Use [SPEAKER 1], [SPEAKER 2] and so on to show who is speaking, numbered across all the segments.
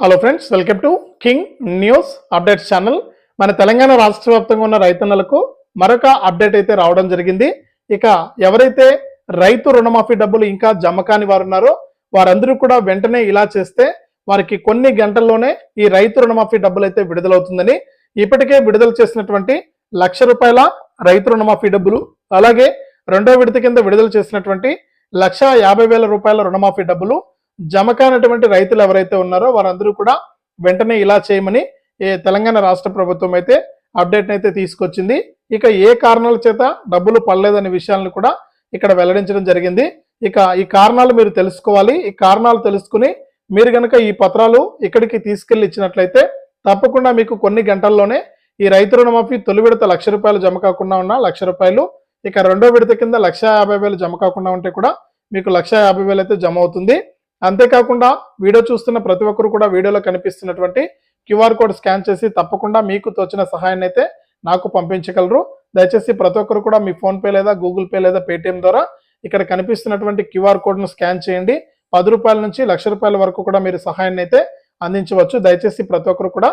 [SPEAKER 1] Hello friends welcome to king news updates channel మన తెలంగాణ రాష్ట్ర వ్యాప్తంగా ఉన్న రైతన్నలకు మరొక అప్డేట్ అయితే రావడం జరిగింది. ఇక ఎవరైతే రైతు రుణమాఫీ డబ్బులు ఇంకా జమ కాని వారు ఉన్నారో వారందరూ కూడా వెంటనే ఇలా చేస్తే వారికి కొన్ని గంటల్లోనే ఈ రైతు రుణమాఫీ డబ్బులు అయితే విడుదలవుతుందని ఇప్పటికే విడుదల చేసినటువంటి లక్ష రూపాయల రైతు రుణమాఫీ డబ్బులు అలాగే రెండో విడత కింద విడుదల చేసినటువంటి లక్ష యాభై వేల రూపాయల రుణమాఫీ డబ్బులు జమ కానటువంటి రైతులు ఎవరైతే ఉన్నారో వారందరూ కూడా వెంటనే ఇలా చేయమని తెలంగాణ రాష్ట్ర ప్రభుత్వం అయితే అప్డేట్ అయితే తీసుకొచ్చింది. ఇక ఏ కారణాల చేత డబ్బులు పడలేదనే విషయాలను కూడా ఇక్కడ వెల్లడించడం జరిగింది. ఇక ఈ కారణాలు మీరు తెలుసుకోవాలి. ఈ కారణాలు తెలుసుకుని మీరు గనక ఈ పత్రాలు ఇక్కడికి తీసుకెళ్ళి ఇచ్చినట్లయితే తప్పకుండా మీకు కొన్ని గంటల్లోనే ఈ రైతు రుణమాఫీ తొలి విడత లక్ష రూపాయలు జమ కాకుండా ఉన్న లక్ష రూపాయలు ఇక రెండో విడత కింద లక్ష యాభై వేలు జమ కాకుండా ఉంటే కూడా మీకు లక్ష యాభై వేలు అయితే జమ అవుతుంది. అంతేకాకుండా వీడియో చూస్తున్న ప్రతి ఒక్కరు కూడా వీడియోలో కనిపిస్తున్నటువంటి క్యూఆర్ కోడ్ స్కాన్ చేసి తప్పకుండా మీకు తోచిన సహాయాన్ని అయితే నాకు పంపించగలరు. దయచేసి ప్రతి ఒక్కరు కూడా మీ ఫోన్పే లేదా గూగుల్ పే లేదా పేటిఎం ద్వారా ఇక్కడ కనిపిస్తున్నటువంటి క్యూఆర్ కోడ్ను స్కాన్ చేయండి. పది రూపాయల నుంచి లక్ష రూపాయల వరకు కూడా మీరు సహాయాన్ని అయితే అందించవచ్చు. దయచేసి ప్రతి ఒక్కరు కూడా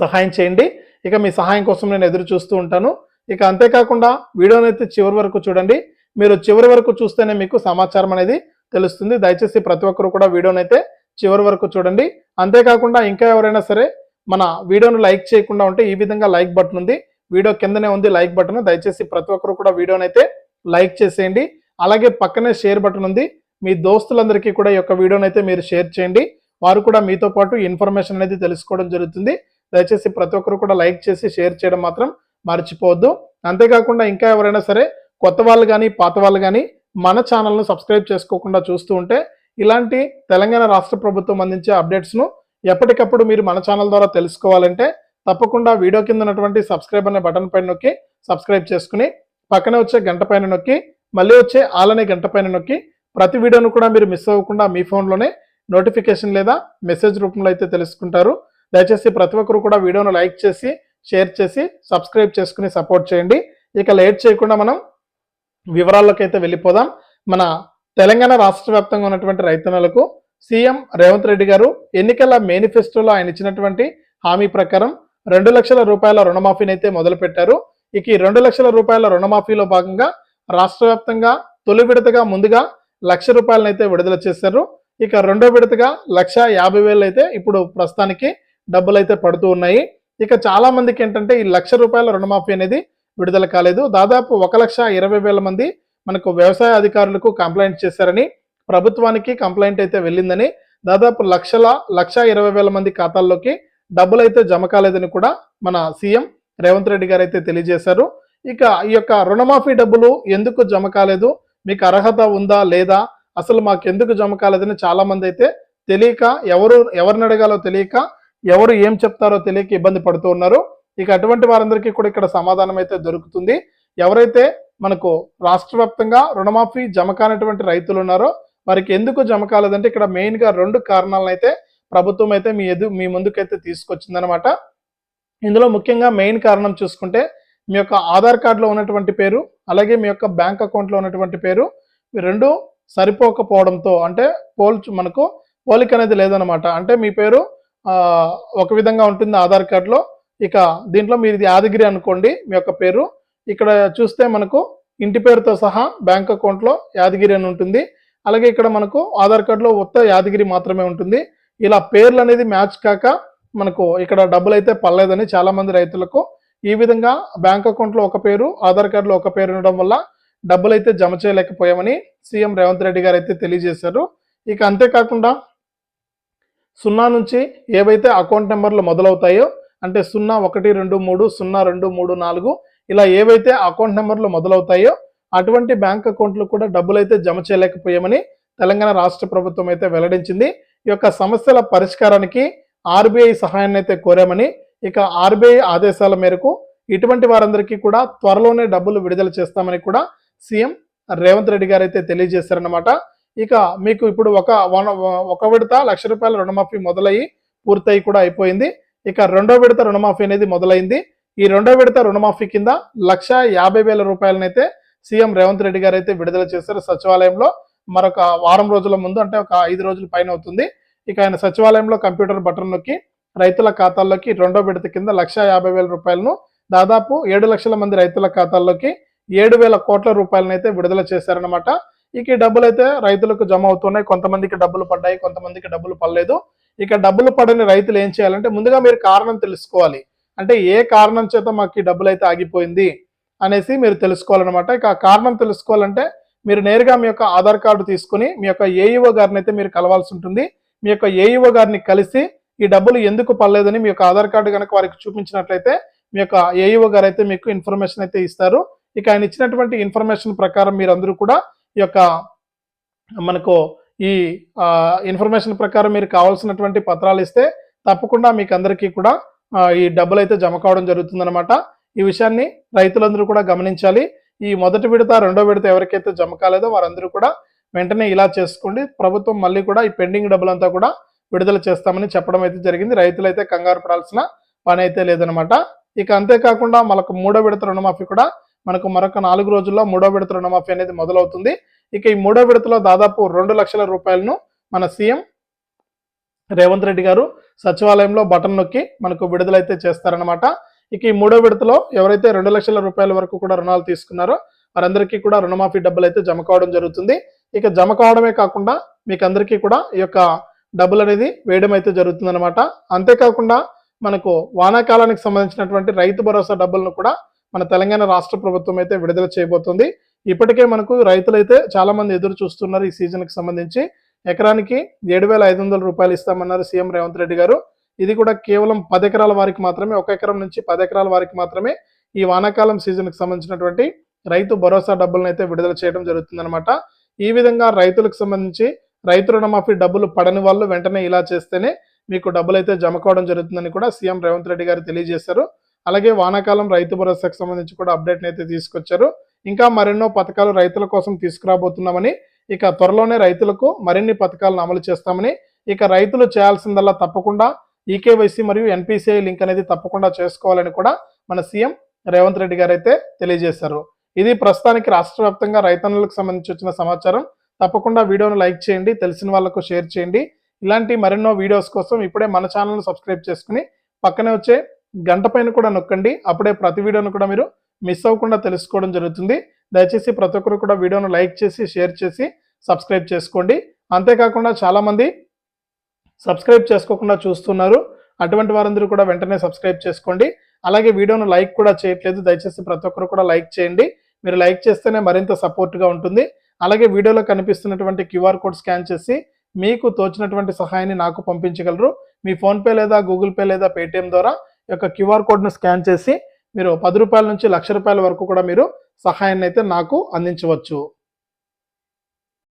[SPEAKER 1] సహాయం చేయండి. ఇక మీ సహాయం కోసం నేను ఎదురు చూస్తూ ఉంటాను. ఇక అంతేకాకుండా వీడియోనైతే చివరి వరకు చూడండి. మీరు చివరి వరకు చూస్తేనే మీకు సమాచారం అనేది తెలుస్తుంది. దయచేసి ప్రతి ఒక్కరు కూడా వీడియోని అయితే చివరి వరకు చూడండి. అంతేకాకుండా ఇంకా ఎవరైనా సరే మన వీడియోను లైక్ చేయకుండా ఉంటే ఈ విధంగా లైక్ బటన్ ఉంది. వీడియో కిందనే ఉంది లైక్ బటన్. దయచేసి ప్రతి ఒక్కరు కూడా వీడియోని అయితే లైక్ చేసేయండి. అలాగే పక్కనే షేర్ బటన్ ఉంది. మీ దోస్తులందరికీ కూడా ఈ యొక్క వీడియోని అయితే మీరు షేర్ చేయండి. వారు కూడా మీతో పాటు ఇన్ఫర్మేషన్ అనేది తెలుసుకోవడం జరుగుతుంది. దయచేసి ప్రతి ఒక్కరు కూడా లైక్ చేసి షేర్ చేయడం మాత్రం మర్చిపోవద్దు. అంతేకాకుండా ఇంకా ఎవరైనా సరే కొత్త వాళ్ళు కానీ పాత వాళ్ళు కానీ మన ఛానల్ను సబ్స్క్రైబ్ చేసుకోకుండా చూస్తూ ఉంటే ఇలాంటి తెలంగాణ రాష్ట్ర ప్రభుత్వం అందించే అప్డేట్స్ను ఎప్పటికప్పుడు మీరు మన ఛానల్ ద్వారా తెలుసుకోవాలంటే తప్పకుండా వీడియో కింద ఉన్నటువంటి సబ్స్క్రైబ్ అనే బటన్ పైన నొక్కి సబ్స్క్రైబ్ చేసుకుని పక్కనే వచ్చే గంట పైన నొక్కి మళ్ళీ వచ్చే ఆలనే గంట పైన నొక్కి ప్రతి వీడియోను కూడా మీరు మిస్ అవ్వకుండా మీ ఫోన్లోనే నోటిఫికేషన్ లేదా మెసేజ్ రూపంలో అయితే తెలుసుకుంటారు. దయచేసి ప్రతి ఒక్కరు కూడా వీడియోను లైక్ చేసి షేర్ చేసి సబ్స్క్రైబ్ చేసుకుని సపోర్ట్ చేయండి. ఇక లేట్ చేయకుండా మనం వివరాల్లోకి అయితే వెళ్ళిపోదాం. మన తెలంగాణ రాష్ట్ర వ్యాప్తంగా ఉన్నటువంటి రైతన్నలకు సీఎం రేవంత్ రెడ్డి గారు ఎన్నికల మేనిఫెస్టోలో ఆయన ఇచ్చినటువంటి హామీ ప్రకారం రెండు లక్షల రూపాయల రుణమాఫీని అయితే మొదలుపెట్టారు. ఇక ఈ రెండు లక్షల రూపాయల రుణమాఫీలో భాగంగా రాష్ట్ర వ్యాప్తంగా తొలి విడతగా ముందుగా లక్ష రూపాయలను అయితే విడుదల చేశారు. ఇక రెండో విడతగా లక్ష యాభై వేలు అయితే ఇప్పుడు ప్రస్తుతానికి డబ్బులు అయితే పడుతూ ఉన్నాయి. ఇక చాలా మందికి ఏంటంటే ఈ లక్ష రూపాయల రుణమాఫీ అనేది విడుదల కాలేదు. దాదాపు ఒక లక్ష ఇరవై వేల మంది మనకు వ్యవసాయ అధికారులకు కంప్లైంట్ చేశారని ప్రభుత్వానికి కంప్లైంట్ అయితే వెళ్ళిందని దాదాపు లక్షల లక్ష ఇరవై వేల మంది ఖాతాల్లోకి డబ్బులు అయితే జమ కాలేదని కూడా మన సీఎం రేవంత్ రెడ్డి గారు అయితే తెలియజేశారు. ఇక ఈ యొక్క రుణమాఫీ డబ్బులు ఎందుకు జమ కాలేదు? మీకు అర్హత ఉందా లేదా? అసలు మాకు ఎందుకు జమ కాలేదని చాలా మంది అయితే తెలియక ఎవరు ఎవరిని అడగాలో తెలియక ఎవరు ఏం చెప్తారో తెలియక ఇబ్బంది పడుతూ ఉన్నారు. ఇక అటువంటి వారందరికీ కూడా ఇక్కడ సమాధానం అయితే దొరుకుతుంది. ఎవరైతే మనకు రాష్ట్ర వ్యాప్తంగా రుణమాఫీ జమ కానటువంటి రైతులు ఉన్నారో వారికి ఎందుకు జమ కాలేదంటే ఇక్కడ మెయిన్గా రెండు కారణాలను అయితే ప్రభుత్వం అయితే మీ ఎదు మీ ముందుకైతే తీసుకొచ్చిందనమాట ఇందులో ముఖ్యంగా మెయిన్ కారణం చూసుకుంటే మీ యొక్క ఆధార్ కార్డులో ఉన్నటువంటి పేరు అలాగే మీ యొక్క బ్యాంక్ అకౌంట్లో ఉన్నటువంటి పేరు రెండు సరిపోకపోవడంతో అంటే పోల్చు మనకు పోలిక అనేది లేదనమాట అంటే మీ పేరు ఒక విధంగా ఉంటుంది ఆధార్ కార్డులో ఇక దీంట్లో మీది యాదగిరి అనుకోండి మీ యొక్క పేరు. ఇక్కడ చూస్తే మనకు ఇంటి పేరుతో సహా బ్యాంక్ అకౌంట్లో యాదగిరి అని ఉంటుంది. అలాగే ఇక్కడ మనకు ఆధార్ కార్డులో ఉత్త యాదగిరి మాత్రమే ఉంటుంది. ఇలా పేర్లు అనేది మ్యాచ్ కాక మనకు ఇక్కడ డబ్బులు అయితే పడలేదని చాలామంది రైతులకు. ఈ విధంగా బ్యాంక్ అకౌంట్లో ఒక పేరు ఆధార్ కార్డులో ఒక పేరు ఉండడం వల్ల డబ్బులు అయితే జమ చేయలేకపోయామని సీఎం రేవంత్ రెడ్డి గారు అయితే తెలియజేశారు. ఇక అంతేకాకుండా సున్నా నుంచి ఏవైతే అకౌంట్ నెంబర్లు మొదలవుతాయో అంటే సున్నా ఒకటి రెండు మూడు సున్నా రెండు మూడు నాలుగు ఇలా ఏవైతే అకౌంట్ నెంబర్లు మొదలవుతాయో అటువంటి బ్యాంక్ అకౌంట్లు కూడా డబ్బులు అయితే జమ చేయలేకపోయామని తెలంగాణ రాష్ట్ర ప్రభుత్వం అయితే వెల్లడించింది. ఈ యొక్క సమస్యల పరిష్కారానికి ఆర్బీఐ సహాయాన్ని అయితే కోరామని ఇక ఆర్బీఐ ఆదేశాల మేరకు ఇటువంటి వారందరికీ కూడా త్వరలోనే డబ్బులు విడుదల చేస్తామని కూడా సీఎం రేవంత్ రెడ్డి గారు అయితే తెలియజేశారనమాట ఇక మీకు ఇప్పుడు ఒక వన ఒక విడత లక్ష రూపాయల రుణమాఫీ మొదలయ్యి పూర్తయి కూడా అయిపోయింది. ఇక రెండో విడత రుణమాఫీ అనేది మొదలైంది. ఈ రెండో విడత రుణమాఫీ కింద లక్ష యాభై వేల రూపాయలనైతే సీఎం రేవంత్ రెడ్డి గారు అయితే విడుదల చేశారు సచివాలయంలో. మరొక వారం రోజుల ముందు అంటే ఒక ఐదు రోజుల పైన అవుతుంది. ఇక ఆయన సచివాలయంలో కంప్యూటర్ బటన్ నొక్కి రైతుల ఖాతాల్లోకి రెండో విడత కింద లక్ష యాభై వేల రూపాయలను దాదాపు ఏడు లక్షల మంది రైతుల ఖాతాల్లోకి ఏడు వేల కోట్ల రూపాయలనైతే విడుదల చేశారనమాట ఇక ఈ డబ్బులు అయితే రైతులకు జమ అవుతున్నాయి. కొంతమందికి డబ్బులు పడ్డాయి కొంతమందికి డబ్బులు పడలేదు. ఇక డబ్బులు పడని రైతులు ఏం చేయాలంటే ముందుగా మీరు కారణం తెలుసుకోవాలి. అంటే ఏ కారణం చేత మాకు ఈ డబ్బులు అయితే ఆగిపోయింది అనేసి మీరు తెలుసుకోవాలన్నమాట. ఇక ఆ కారణం తెలుసుకోవాలంటే మీరు నేరుగా మీ యొక్క ఆధార్ కార్డు తీసుకుని మీ యొక్క ఏఈఓ గారిని అయితే మీరు కలవాల్సి ఉంటుంది. మీ యొక్క ఏఈఓ గారిని కలిసి ఈ డబ్బులు ఎందుకు పడలేదని మీ యొక్క ఆధార్ కార్డు కనుక వారికి చూపించినట్లయితే మీ యొక్క ఏఈఓ గారు అయితే మీకు ఇన్ఫర్మేషన్ అయితే ఇస్తారు. ఇక ఆయన ఇచ్చినటువంటి ఇన్ఫర్మేషన్ ప్రకారం మీరందరూ కూడా ఈ యొక్క మనకు ఈ ఇన్ఫర్మేషన్ ప్రకారం మీరు కావాల్సినటువంటి పత్రాలు ఇస్తే తప్పకుండా మీకు అందరికీ కూడా ఈ డబ్బులు అయితే జమ కావడం జరుగుతుందన్నమాట. ఈ విషయాన్ని రైతులందరూ కూడా గమనించాలి. ఈ మొదటి విడత రెండో విడత ఎవరికైతే జమ కాలేదో వారందరూ కూడా వెంటనే ఇలా చేసుకోండి. ప్రభుత్వం మళ్ళీ కూడా ఈ పెండింగ్ డబ్బులంతా కూడా విడుదల చేస్తామని చెప్పడం అయితే జరిగింది. రైతులు అయితే కంగారు పడాల్సిన పని అయితే లేదనమాట ఇక అంతేకాకుండా మనకు మూడో విడత రుణమాఫీ కూడా మనకు మరొక నాలుగు రోజుల్లో మూడో విడత రుణమాఫీ అనేది మొదలవుతుంది. ఇక ఈ మూడో విడతలో దాదాపు రెండు లక్షల రూపాయలను మన సీఎం రేవంత్ రెడ్డి గారు సచివాలయంలో బటన్ నొక్కి మనకు విడుదలైతే చేస్తారనమాట ఇక ఈ మూడో విడతలో ఎవరైతే రెండు లక్షల రూపాయల వరకు కూడా రుణాలు తీసుకున్నారో వారందరికీ కూడా రుణమాఫీ డబ్బులు అయితే జమ కావడం జరుగుతుంది. ఇక జమ కావడమే కాకుండా మీకు అందరికీ కూడా ఈ యొక్క డబ్బులు అనేది వేయడం అయితే జరుగుతుంది అనమాట అంతేకాకుండా మనకు వానాకాలానికి సంబంధించినటువంటి రైతు భరోసా డబ్బులను కూడా మన తెలంగాణ రాష్ట్ర ప్రభుత్వం అయితే విడుదల చేయబోతుంది. ఇప్పటికే మనకు రైతులైతే చాలా మంది ఎదురు చూస్తున్నారు ఈ సీజన్కి సంబంధించి. ఎకరానికి ఏడు వేల ఐదు వందల రూపాయలు ఇస్తామన్నారు సీఎం రేవంత్ రెడ్డి గారు. ఇది కూడా కేవలం పది ఎకరాల వారికి మాత్రమే ఒక ఎకరం నుంచి పది ఎకరాల వారికి మాత్రమే ఈ వానాకాలం సీజన్కి సంబంధించినటువంటి రైతు భరోసా డబ్బులను అయితే విడుదల చేయడం జరుగుతుందన్నమాట. ఈ విధంగా రైతులకు సంబంధించి రైతు రుణమాఫీ డబ్బులు పడని వాళ్ళు వెంటనే ఇలా చేస్తేనే మీకు డబ్బులు అయితే జమ కావడం జరుగుతుందని కూడా సీఎం రేవంత్ రెడ్డి గారు తెలియజేశారు. అలాగే వానాకాలం రైతు భరోసాకు సంబంధించి కూడా అప్డేట్ అయితే తీసుకొచ్చారు. ఇంకా మరెన్నో పథకాలు రైతుల కోసం తీసుకురాబోతున్నామని ఇక త్వరలోనే రైతులకు మరిన్ని పథకాలను అమలు చేస్తామని ఇక రైతులు చేయాల్సిందల్లా తప్పకుండా ఈకేవైసీ మరియు ఎన్పిసిఐ లింక్ అనేది తప్పకుండా చేసుకోవాలని కూడా మన సీఎం రేవంత్ రెడ్డి గారు అయితే తెలియజేశారు. ఇది ప్రస్తుతానికి రాష్ట్ర వ్యాప్తంగా రైతన్నులకు సంబంధించి వచ్చిన సమాచారం. తప్పకుండా వీడియోను లైక్ చేయండి తెలిసిన వాళ్ళకు షేర్ చేయండి. ఇలాంటి మరెన్నో వీడియోస్ కోసం ఇప్పుడే మన ఛానల్ను సబ్స్క్రైబ్ చేసుకుని పక్కనే వచ్చే గంట పైన కూడా నొక్కండి. అప్పుడే ప్రతి వీడియోను కూడా మీరు మిస్ అవ్వకుండా తెలుసుకోవడం జరుగుతుంది. దయచేసి ప్రతి ఒక్కరు కూడా వీడియోను లైక్ చేసి షేర్ చేసి సబ్స్క్రైబ్ చేసుకోండి. అంతేకాకుండా చాలామంది సబ్స్క్రైబ్ చేసుకోకుండా చూస్తున్నారు. అటువంటి వారందరూ కూడా వెంటనే సబ్స్క్రైబ్ చేసుకోండి. అలాగే వీడియోను లైక్ కూడా చేయట్లేదు. దయచేసి ప్రతి ఒక్కరు కూడా లైక్ చేయండి. మీరు లైక్ చేస్తేనే మరింత సపోర్ట్గా ఉంటుంది. అలాగే వీడియోలో కనిపిస్తున్నటువంటి క్యూఆర్ కోడ్ స్కాన్ చేసి మీకు తోచినటువంటి సహాయాన్ని నాకు పంపించగలరు. మీ ఫోన్పే లేదా గూగుల్ పే లేదా పేటిఎం ద్వారా ఈ యొక్క క్యూఆర్ కోడ్ను స్కాన్ చేసి మీరు పది రూపాయల నుంచి లక్ష రూపాయల వరకు కూడా మీరు సహాయాన్ని అయితే నాకు అందించవచ్చు.